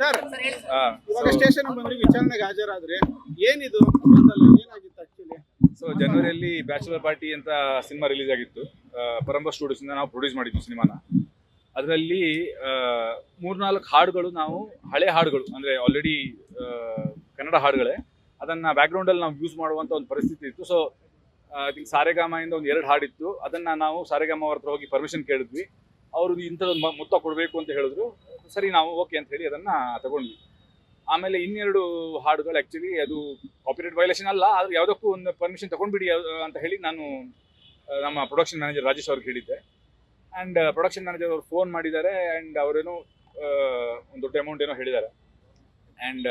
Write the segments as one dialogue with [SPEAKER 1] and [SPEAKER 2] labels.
[SPEAKER 1] Sir ಇವಾಗ station ಬಂದ್ರಿ ವಿಚಾರಣೆಗೆ ಹಾಜರಾದ್ರೆ ಏನಿದು? ಏನಾಗಿತ್ತು ಆಕ್ಚುಲಿ
[SPEAKER 2] ಸೊ ಜನವರಿಯಲ್ಲಿ ಬ್ಯಾಚುಲರ್ ಪಾರ್ಟಿ ಅಂತ ಸಿನಿಮಾ ರಿಲೀಸ್ ಆಗಿತ್ತು. ಆ, ಪರಂಬ ಸ್ಟುಡಿಯೋಸಿಂದ ನಾವು ಪ್ರೊಡ್ಯೂಸ್ ಮಾಡಿದ್ವಿ ಸಿನಿಮಾನ. ಅದರಲ್ಲಿ ಮೂರ್ನಾಲ್ಕು ಹಾಡುಗಳು ನಾವು ಹಳೆ ಹಾಡುಗಳು ಅಂದ್ರೆ ಆಲ್ರೆಡಿ ಕನ್ನಡ ಹಾಡುಗಳೇ ಅದನ್ನ ಬ್ಯಾಕ್ಗ್ರೌಂಡ್ ಅಲ್ಲಿ ನಾವು ಯೂಸ್ ಮಾಡುವಂತ ಒಂದು ಪರಿಸ್ಥಿತಿ ಇತ್ತು. ಸೊ ಐ ಥಿಂಕ್ ಸಾರೆಗಾಮದಿಂದ ಒಂದು ಎರಡು ಹಾಡಿತ್ತು. ಅದನ್ನ ನಾವು ಸಾರೆಗಾಮ ಅವ್ರ ಹತ್ರ ಹೋಗಿ ಪರ್ಮಿಷನ್ ಕೇಳಿದ್ವಿ. ಅವರು ಇಂಥದ್ದೊಂದು ಮೊತ್ತ ಕೊಡಬೇಕು ಅಂತ ಹೇಳಿದ್ರು. ಸರಿ ನಾವು ಓಕೆ ಅಂತ ಹೇಳಿ ಅದನ್ನು ತಗೊಂಡ್ವಿ. ಆಮೇಲೆ ಇನ್ನೆರಡು ಹಾಡುಗಳು ಆ್ಯಕ್ಚುಲಿ ಅದು ಕಾಪಿರೈಟ್ ವೈಲೇಷನ್ ಅಲ್ಲ, ಆದರೆ ಯಾವುದಕ್ಕೂ ಒಂದು ಪರ್ಮಿಷನ್ ತೊಗೊಂಡ್ಬಿಡಿ ಅಂತ ಹೇಳಿ ನಾನು ನಮ್ಮ ಪ್ರೊಡಕ್ಷನ್ ಮ್ಯಾನೇಜರ್ ರಾಜೇಶ್ ಅವ್ರಿಗೆ ಹೇಳಿದ್ದೆ. ಆ್ಯಂಡ್ ಪ್ರೊಡಕ್ಷನ್ ಮ್ಯಾನೇಜರ್ ಅವರು ಫೋನ್ ಮಾಡಿದ್ದಾರೆ ಆ್ಯಂಡ್ ಅವರೇನೋ ಒಂದು ದೊಡ್ಡ ಅಮೌಂಟ್ ಏನೋ ಹೇಳಿದ್ದಾರೆ. ಆ್ಯಂಡ್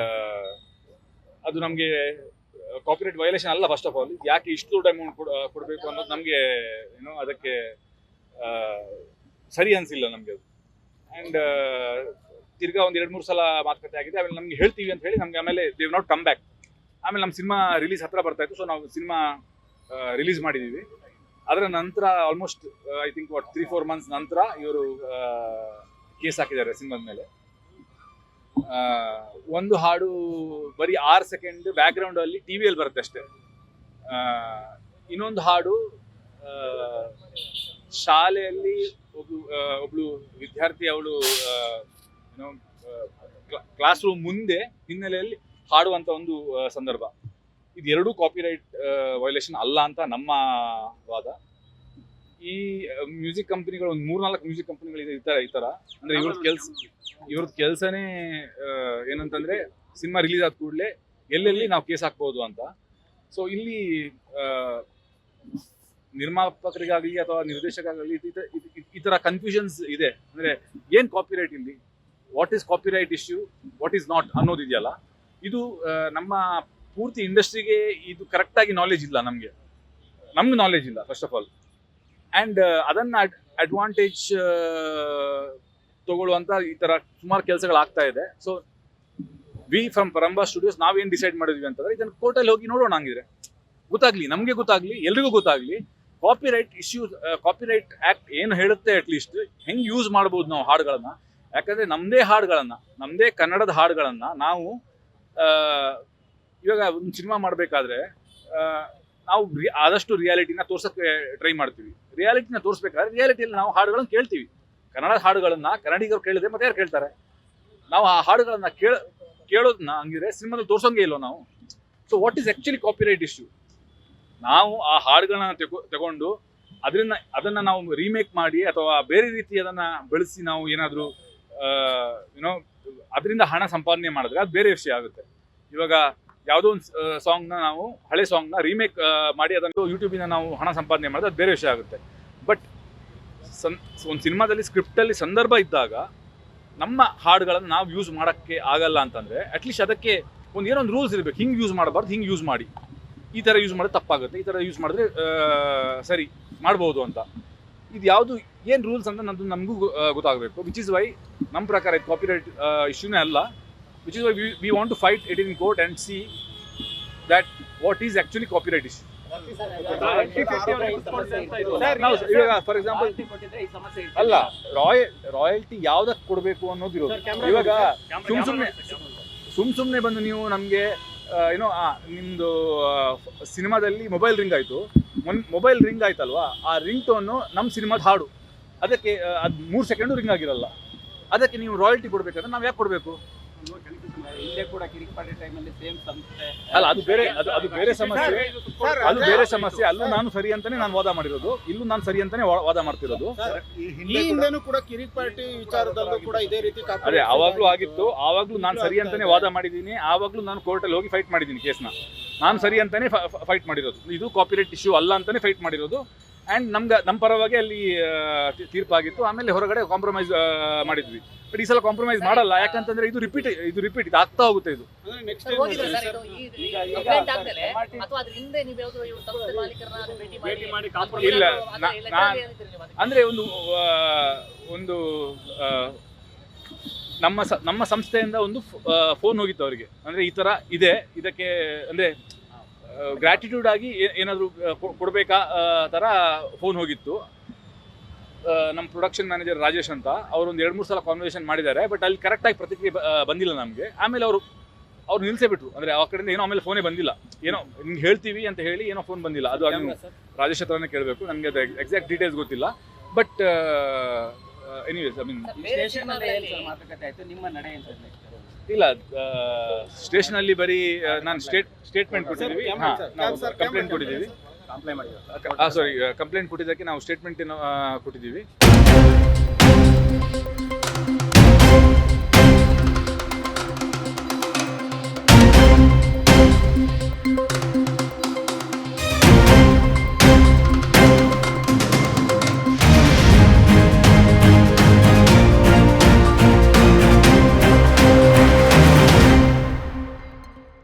[SPEAKER 2] ಅದು ನಮಗೆ ಕಾಪಿರೈಟ್ ವೈಲೇಷನ್ ಅಲ್ಲ ಫಸ್ಟ್ ಆಫ್ ಆಲ್ ಯಾಕೆ ಇಷ್ಟು ದೊಡ್ಡ ಅಮೌಂಟ್ ಕೊಡಬೇಕು ಅನ್ನೋದು ನಮಗೆ, ಏನೋ ಅದಕ್ಕೆ ಸರಿ ಅನಿಸಿಲ್ಲ ನಮಗೆ ಅದು. ಆ್ಯಂಡ್ ತಿರ್ಗಾ ಒಂದು ಎರಡು ಮೂರು ಸಲ ಮಾತುಕತೆ ಆಗಿದೆ. ಆಮೇಲೆ ನಮ್ಗೆ ಹೇಳ್ತೀವಿ ಅಂತ ಹೇಳಿ ನಮ್ಗೆ ಆಮೇಲೆ ದೇವ್ ನಾಟ್ ಕಮ್ ಬ್ಯಾಕ್ ಆಮೇಲೆ ನಮ್ಮ ಸಿನಿಮಾ ರಿಲೀಸ್ ಹತ್ರ ಬರ್ತಾ ಇತ್ತು. ಸೊ ನಾವು ಸಿನಿಮಾ ರಿಲೀಸ್ ಮಾಡಿದ್ದೀವಿ ಅದರ ನಂತರ almost I think what three four months ನಂತರ ಇವರು ಕೇಸ್ ಹಾಕಿದ್ದಾರೆ ಸಿನಿಮಾದ ಮೇಲೆ. ಒಂದು ಹಾಡು ಬರೀ ಆರು ಸೆಕೆಂಡ್ ಬ್ಯಾಕ್ಗ್ರೌಂಡ್ ಅಲ್ಲಿ ಟಿವಿಯಲ್ಲಿ ಬರುತ್ತೆ ಅಷ್ಟೇ. ಇನ್ನೊಂದು ಹಾಡು ಶಾಲೆಯಲ್ಲಿ ಒಬ್ಳು ಒಬ್ಳು ವಿದ್ಯಾರ್ಥಿ ಅವಳು ಏನೋ ಕ್ಲಾಸ್ ರೂಮ್ ಮುಂದೆ ಹಿನ್ನೆಲೆಯಲ್ಲಿ ಹಾಡುವಂತ ಒಂದು ಸಂದರ್ಭ. ಇದು ಕಾಪಿ ಕಾಪಿರೈಟ್ ವೈಲೇಷನ್ ಅಲ್ಲ ಅಂತ ನಮ್ಮ ವಾದ. ಈ ಮ್ಯೂಸಿಕ್ ಕಂಪನಿಗಳು ಒಂದು ಮೂರ್ನಾಲ್ಕು ಮ್ಯೂಸಿಕ್ ಕಂಪನಿಗಳು ಈ ತರ ಈ ತರ. ಅಂದ್ರೆ ಇವ್ರದ್ದು ಕೆಲ್ಸ ಇವ್ರದ್ದು ಕೆಲಸನೇ ಏನಂತಂದ್ರೆ ಸಿನಿಮಾ ರಿಲೀಸ್ ಆದ ಕೂಡಲೇ ಎಲ್ಲೆಲ್ಲಿ ನಾವು ಕೇಸ್ ಹಾಕ್ಬೋದು ಅಂತ. ಸೊ ಇಲ್ಲಿ ನಿರ್ಮಾಪಕರಿಗಾಗಲಿ ಅಥವಾ ನಿರ್ದೇಶಕರಾಗಲಿ ಈ ತರ ಕನ್ಫ್ಯೂಷನ್ಸ್ ಇದೆ. ಅಂದ್ರೆ ಏನ್ ಕಾಪಿರೈಟ್ ಇಲ್ಲಿ? What is copyright issue what is not ಅನ್ನೋದಿದೆಯಲ್ಲ ಇದು ನಮ್ಮ ಪೂರ್ತಿ ಇಂಡಸ್ಟ್ರಿಗೆ ಇದು ಕರೆಕ್ಟ್ ಆಗಿ ನಾಲೆಜ್ ಇಲ್ಲ ನಮಗೆ. ನಮ್ಗೆ ನಾಲೆಜ್ ಇಲ್ಲ ಫಸ್ಟ್ ಆಫ್ ಆಲ್ ಅಂಡ್ ಅದನ್ನ ಅಡ್ವಾಂಟೇಜ್ ತಗೊಳ್ಳುವಂತ ಈ ತರ ಸುಮಾರು ಕೆಲಸಗಳು ಆಗ್ತಾ ಇದೆ. So we from Paramba studios ನಾವೇನ್ ಡಿಸೈಡ್ ಮಾಡಿದ್ವಿ ಅಂತಂದ್ರೆ ಇದನ್ನ ಕೋರ್ಟಲ್ಲಿ ಹೋಗಿ ನೋಡೋಣ ಹಂಗಿದ್ರೆ. ಗೊತ್ತಾಗ್ಲಿ, ನಮಗೆ ಗೊತ್ತಾಗ್ಲಿ, ಎಲ್ರಿಗೂ ಗೊತ್ತಾಗ್ಲಿ. ಕಾಪಿರೈಟ್ ಇಶ್ಯೂ ಕಾಪಿರೈಟ್ ಆಕ್ಟ್ ಏನು ಹೇಳುತ್ತೆ ಅಟ್ಲೀಸ್ಟ್ ಹೆಂಗೆ ಯೂಸ್ ಮಾಡ್ಬೋದು ನಾವು ಹಾಡುಗಳನ್ನ? ಯಾಕಂದ್ರೆ ನಮ್ದೇ ಹಾಡುಗಳನ್ನ, ನಮ್ದೇ ಕನ್ನಡದ ಹಾಡುಗಳನ್ನ ನಾವು ಇವಾಗ ಒಂದು ಸಿನಿಮಾ ಮಾಡಬೇಕಾದ್ರೆ ನಾವು ಆದಷ್ಟು ರಿಯಾಲಿಟಿನ ತೋರ್ಸಕ್ಕೆ ಟ್ರೈ ಮಾಡ್ತೀವಿ. ರಿಯಾಲಿಟಿನ ತೋರಿಸ್ಬೇಕಾದ್ರೆ ರಿಯಾಲಿಟಿಯಲ್ಲಿ ನಾವು ಹಾಡುಗಳನ್ನು ಕೇಳ್ತೀವಿ. ಕನ್ನಡ ಹಾಡುಗಳನ್ನ ಕನ್ನಡಿಗರು ಕೇಳಿದ್ರೆ ಮತ್ತೆ ಯಾರು ಕೇಳ್ತಾರೆ? ನಾವು ಆ ಹಾಡುಗಳನ್ನ ಕೇಳ ಕೇಳೋದನ್ನ ಹಂಗಿದ್ರೆ ಸಿನಿಮಾದಲ್ಲಿ ತೋರ್ಸೋಂಗೆ ಇಲ್ಲ ನಾವು? So what is actually copyright issue ನಾವು ಆ ಹಾಡುಗಳನ್ನ ತೆಗೊ, ತಗೊಂಡು ಅದರಿಂದ, ಅದನ್ನ ನಾವು ರೀಮೇಕ್ ಮಾಡಿ ಅಥವಾ ಬೇರೆ ರೀತಿ ಅದನ್ನ ಬೆಳೆಸಿ ನಾವು ಏನಾದರೂ ಏನೋ ಅದರಿಂದ ಹಣ ಸಂಪಾದನೆ ಮಾಡಿದ್ರೆ ಅದು ಬೇರೆ ವಿಷಯ ಆಗುತ್ತೆ. ಇವಾಗ ಯಾವುದೋ ಒಂದು ಸಾಂಗ್ನ ನಾವು, ಹಳೆ ಸಾಂಗ್ನ ರೀಮೇಕ್ ಮಾಡಿ ಅದನ್ನು ಯೂಟ್ಯೂಬಿಂದ ನಾವು ಹಣ ಸಂಪಾದನೆ ಮಾಡಿದ್ರೆ ಅದು ಬೇರೆ ವಿಷಯ ಆಗುತ್ತೆ. ಬಟ್ ಸನ್, ಒಂದು ಸಿನಿಮಾದಲ್ಲಿ ಸ್ಕ್ರಿಪ್ಟಲ್ಲಿ ಸಂದರ್ಭ ಇದ್ದಾಗ ನಮ್ಮ ಹಾಡುಗಳನ್ನು ನಾವು ಯೂಸ್ ಮಾಡೋಕ್ಕೆ ಆಗಲ್ಲ ಅಂತಂದರೆ ಅಟ್ಲೀಸ್ಟ್ ಅದಕ್ಕೆ ಒಂದು ಏನೋ ಒಂದು ರೂಲ್ಸ್ ಇರಬೇಕು. ಹಿಂಗೆ ಯೂಸ್ ಮಾಡಬಾರ್ದು, ಹಿಂಗೆ ಯೂಸ್ ಮಾಡಿ. ಈ ಥರ ಯೂಸ್ ಮಾಡಿದ್ರೆ ತಪ್ಪಾಗುತ್ತೆ. ಈ ಥರ ಯೂಸ್ ಮಾಡಿದ್ರೆ ಸರಿ ಮಾಡ್ಬೋದು ಅಂತ. ಇದು ಯಾವುದು ಏನು ರೂಲ್ಸ್ ಅಂತ ನಂದು ನಮಗೂ ಗೊತ್ತಾಗಬೇಕು. ವಿಚ್ ಇಸ್ ವೈ ನಮ್ಮ ಪ್ರಕಾರ ಇದು ಕಾಪಿರೈಟ್ ಇಶ್ಯೂನೇ ಅಲ್ಲ. Which is why we want to fight it in court and see that what is actually copyright issue ಇವಾಗ ಫಾರ್ ಎಕ್ಸಾಂಪಲ್ ಅಲ್ಲ ರಾಯಲ್ ರಾಯಲ್ಟಿ ಯಾವ್ದಕ್ಕೆ ಕೊಡಬೇಕು ಅನ್ನೋದು ಇರೋದು. ಇವಾಗ ಸುಮ್ ಸುಮ್ಮನೆ ಸುಮ್ ಸುಮ್ಮನೆ ಬಂದು ನೀವು ನಮಗೆ ಏನೋ ಆ, ನಿಮ್ದು ಸಿನಿಮಾದಲ್ಲಿ ಮೊಬೈಲ್ ರಿಂಗ್ ಆಯ್ತು. ಮೊಬೈಲ್ ರಿಂಗ್ ಆಯ್ತಲ್ವಾ? ಆ ರಿಂಗ್ ಟೋನು ನಮ್ಮ ಸಿನಿಮಾದ ಹಾಡು. ಅದಕ್ಕೆ ಅದು ಅದ್ ಮೂರು ಸೆಕೆಂಡು ರಿಂಗ್ ಆಗಿರಲ್ಲ. ಅದಕ್ಕೆ ನೀವು ರಾಯಲ್ಟಿ ಕೊಡ್ಬೇಕಂದ್ರೆ ನಾವು ಯಾಕೆ ಕೊಡಬೇಕು? ಅಲ್ಲ ಅದು ಬೇರೆ ಅದು ಅದು ಬೇರೆ ಸಮಸ್ಯೆ. ಅದು ಬೇರೆ ಸಮಸ್ಯೆ. ಅಲ್ಲೂ ನಾನು ಸರಿ ಅಂತಾನೆ ನಾನು ವಾದ ಮಾಡಿರೋದು. ಇಲ್ಲೂ ನಾನು ಸರಿ ಅಂತಾನೆ ವಾದ ಮಾಡ್ತಿರೋದು.
[SPEAKER 1] ಈ ಹಿಂದೆನೂ ಕೂಡ ಕಿರಿಕ್ ಪಾರ್ಟಿ ವಿಚಾರದಲ್ಲೂ ಕೂಡ ಇದೇ ರೀತಿ
[SPEAKER 2] ಅದೇ ಆವಾಗ್ಲೂ ಆಗಿತ್ತು. ಆವಾಗ್ಲೂ ನಾನು ಸರಿ ಅಂತಾನೆ ವಾದ ಮಾಡಿದ್ದೀನಿ. ಆವಾಗ್ಲೂ ನಾನು ಕೋರ್ಟಲ್ಲಿ ಹೋಗಿ ಫೈಟ್ ಮಾಡಿದ್ದೀನಿ ಕೇಸ್ನ ನಾನು ಸರಿ ಅಂತಾನೆ ಫೈಟ್ ಮಾಡಿರೋದು. ಇದು ಕಾಪಿರೈಟ್ ಇಶ್ಯೂ ಅಲ್ಲ ಅಂತಾನೆ ಫೈಟ್ ಮಾಡಿರೋದು. ಆ್ಯಂಡ್ ನಮ್ಗೆ ನಮ್ಮ ಪರವಾಗಿ ಅಲ್ಲಿ ತೀರ್ಪಾಗಿತ್ತು. ಆಮೇಲೆ ಹೊರಗಡೆ ಕಾಂಪ್ರಮೈಸ್ ಮಾಡಿದ್ವಿ. ಬಟ್ ಈ ಸಲ ಕಾಂಪ್ರಮೈಸ್ ಮಾಡಲ್ಲ. ಯಾಕಂತಂದ್ರೆ ಇದು ರಿಪೀಟ್ ಇದು ರಿಪೀಟ್ ಇದು ಆಗ್ತಾ ಹೋಗುತ್ತೆ ಇದು.
[SPEAKER 1] ಅಂದ್ರೆ next
[SPEAKER 3] sir,
[SPEAKER 1] time
[SPEAKER 3] sir
[SPEAKER 1] sir.
[SPEAKER 3] ಇದು ಈ- ಈ
[SPEAKER 4] ಈಗ- ಈಗ
[SPEAKER 3] complaint ಅಥವಾ ಅದ್ರ ಹಿಂದೆ ನೀವು ಯಾವ್ದಾದ್ರು ಇವ್ರ ಸಂಸ್ಥೆ ಮಾಲೀಕರನ್ನ ಭೇಟಿ ಮಾಡಿ
[SPEAKER 4] ಭೇಟಿ ಮಾಡಿ
[SPEAKER 3] ಅಥವಾ
[SPEAKER 2] ಇಲ್ಲ? ಅಂದ್ರೆ ಒಂದು ಒಂದು ನಮ್ಮ ಸ- ನಮ್ಮ ಸಂಸ್ಥೆಯಿಂದ ಒಂದು ಫೋನ್ ಹೋಗಿತ್ತು ಅವರಿಗೆ. ಅಂದ್ರೆ ಈ ತರ ಇದೆ. ಇದಕ್ಕೆ ಅಂದ್ರೆ ಗ್ರಾಟಿಟ್ಯೂಡ್ ಆಗಿ ಏನಾದರೂ ಕೊಡಬೇಕಾ ಥರ ಫೋನ್ ಹೋಗಿತ್ತು. ನಮ್ಮ ಪ್ರೊಡಕ್ಷನ್ ಮ್ಯಾನೇಜರ್ ರಾಜೇಶ್ ಅಂತ ಅವರು ಒಂದು ಎರಡು ಮೂರು ಸಲ ಕಾನ್ವರ್ಸೇಷನ್ ಮಾಡಿದ್ದಾರೆ ಬಟ್ ಅಲ್ಲಿ ಕರೆಕ್ಟಾಗಿ ಪ್ರತಿಕ್ರಿಯೆ ಬಂದಿಲ್ಲ ನಮಗೆ. ಆಮೇಲೆ ಅವರು ಅವ್ರು ನಿಲ್ಸೇ ಬಿಟ್ರು. ಅಂದ್ರೆ ಆ ಕಡೆಯಿಂದ ಏನೋ ಆಮೇಲೆ ಫೋನೇ ಬಂದಿಲ್ಲ. ಏನೋ ನಿಮ್ಗೆ ಹೇಳ್ತೀವಿ ಅಂತ ಹೇಳಿ ಏನೋ ಫೋನ್ ಬಂದಿಲ್ಲ. ಅದು ಅದನ್ನು ರಾಜೇಶ್ ಹತ್ರನೇ ಕೇಳಬೇಕು. ನನಗೆ ಅದು ಎಕ್ಸಾಕ್ಟ್ ಡೀಟೇಲ್ಸ್ ಗೊತ್ತಿಲ್ಲ. But anyways I mean
[SPEAKER 3] sir,
[SPEAKER 4] station ಅಲ್ಲೇ ಏನ್ ಸರ್ ಮಾತುಕತೆ ಆಯಿತು. ನಿಮ್ಮ ನಡೆ?
[SPEAKER 2] ಇಲ್ಲ ಸ್ಟೇಷನ್ ಅಲ್ಲಿ ಬರೀ ನಾನು ಸ್ಟೇಟ್ ಸ್ಟೇಟ್ಮೆಂಟ್ ಕೊಟ್ಟಿದ್ದೀವಿ. ಕಂಪ್ಲೇಂಟ್ ಕೊಟ್ಟಿದ್ದೀವಿ. ಸಾರಿ. ಕಂಪ್ಲೇಂಟ್ ಕೊಟ್ಟಿದ್ದಕ್ಕೆ ನಾವು ಸ್ಟೇಟ್ಮೆಂಟ್ ಕೊಟ್ಟಿದ್ದೀವಿ.